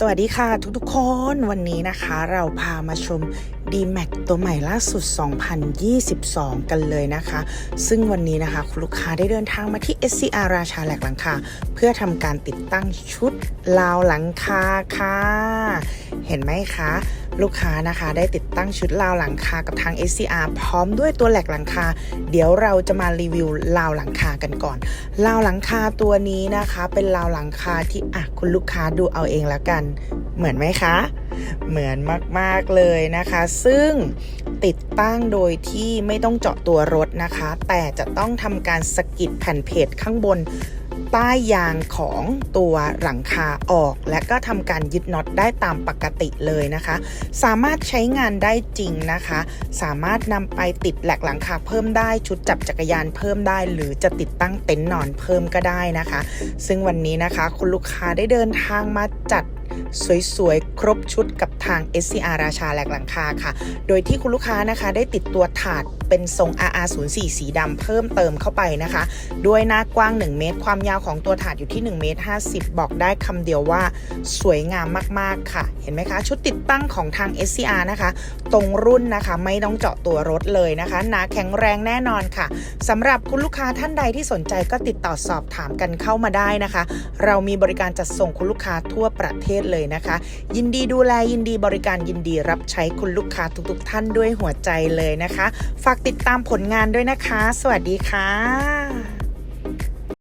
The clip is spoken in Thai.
สวัสดีค่ะทุกๆคนวันนี้นะคะเราพามาชม D-Max ตัวใหม่ล่าสุด 2022 กันเลยนะคะ ซึ่งวันนี้นะคะ คุณลูกค้าได้เดินทางมาที่ SCR ราชาแหลกหลังคา เพื่อทำการติดตั้งชุดลาวหลังคาค่ะ เห็นไหมคะ ลูกค้านะคะได้ติดตั้งชุดราวหลังคากับทาง SCR พร้อมด้วยตัวแหลกหลังคา เดี๋ยวเราจะมารีวิวราวหลังคากันก่อนราวหลังคาตัวนี้นะคะ เป็นราวหลังคาที่อะคุณลูกค้าดูเอาเองแล้วกัน เหมือนไหมคะเหมือนมาก ๆ เลยนะคะ ซึ่งติดตั้งโดยที่ไม่ต้องเจาะตัวรถนะคะ แต่จะต้องทำการสกิดแผ่นเพจข้างบน ใต้ยางของตัวหลังคาออก และก็ทำการยึดน็อตได้ตามปกติเลยนะคะ สามารถใช้งานได้จริงนะคะ สามารถนำไปติดแหลกหลังคาเพิ่มได้ชุดจับจักรยานเพิ่มได้ หรือจะติดตั้งเต็นท์นอนเพิ่มก็ได้นะคะ ซึ่งวันนี้นะคะ คุณลูกค้าได้เดินทางมาจัด สวยๆ ครบชุดกับทาง SCR ราชาแหลกหลังคาค่ะ โดยที่คุณลูกค้านะคะได้ติดตัวถาดเป็นทรง RR04 สีดำเพิ่มเติมเข้าไปนะคะ ด้วยหน้ากว้าง 1 เมตร ความยาวของตัวถาดอยู่ที่ 1 เมตร 50 บอกได้คำเดียวว่าสวยงามมากๆค่ะ เห็นไหมคะ ชุดติดตั้งของทาง SCR นะคะ ตรงรุ่นนะคะไม่ต้องเจาะตัวรถเลยนะคะหนาแข็งแรงแน่นอนค่ะสำหรับคุณลูกค้าท่านใดที่สนใจก็ติดต่อสอบถามกันเข้ามาได้นะคะ เรามีบริการจัดส่งคุณลูกค้าทั่วประเทศศเลยนะคะ ยินดีดูแลยินดีบริการยินดีรับใช้คุณลูกค้าทุกๆ ท่านด้วยหัวใจเลยนะคะ ฝากติดตามผลงานด้วยนะคะ สวัสดีค่ะ